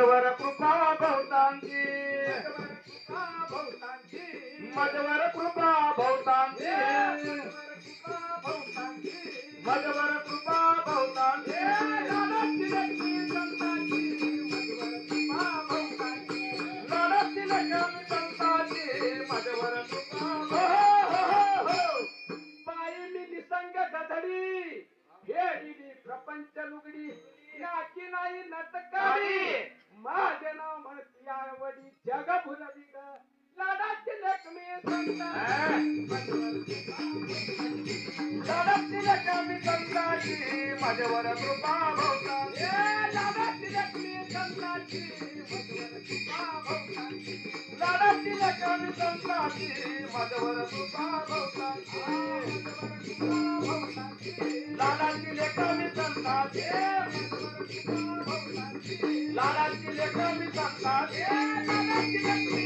मजवर कृपा बहुतांची मजवर कृपा बहुतांची कृपा लक्ष्मी संतांची लढतील कमी संतांची मजवर मी बहुतांची ए, लाडाची लक्ष्मी संतांची. मधुवर कृपा कमी संतांची. मजवर कृपा बहुतांची लाडाची लेखमी संतांची लाडाची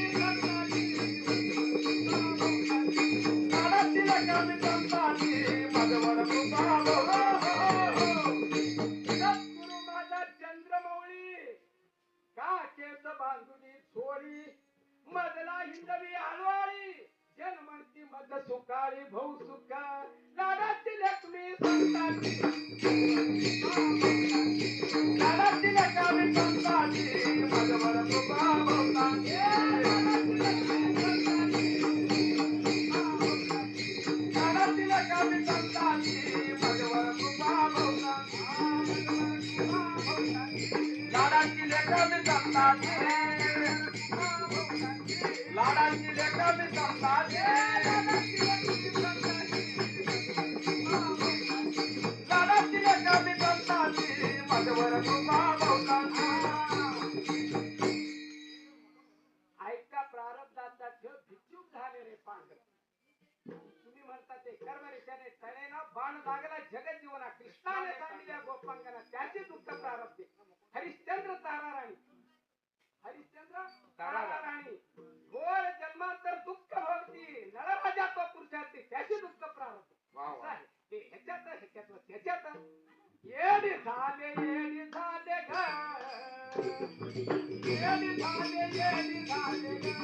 चंद्रमौळी काचेच बांधुनी हिंदवी हलवाळी मध सुकाळी भाऊ सुका लाडाची लक्ष्मी संतांची लाडाची लाडांची लेखा मी संतांची लाडांची लेखा मी लाडाची लेखमी संतांची मजवर कृपा बहुतांची ऐका प्रारब्धाचा ठेव झाले रे पांढर. तुम्ही म्हणता ते बाण लागला कृष्णाने सांगितल्या गोपांगना त्याचे दुःख प्रारब्धे हरिश्चंद्र तारा राणी हरिश्चंद्र तारा राणी घोर जन्मांतर दुःख भोगती. नळराजा तो पुरुषार्थी. त्याचे दुःख वा. असं आहे. ते ह्याच्यात ह्याच्यात व त्याच्यात येडी झाले येडी झाले ग येडी झाले येडी झाली गा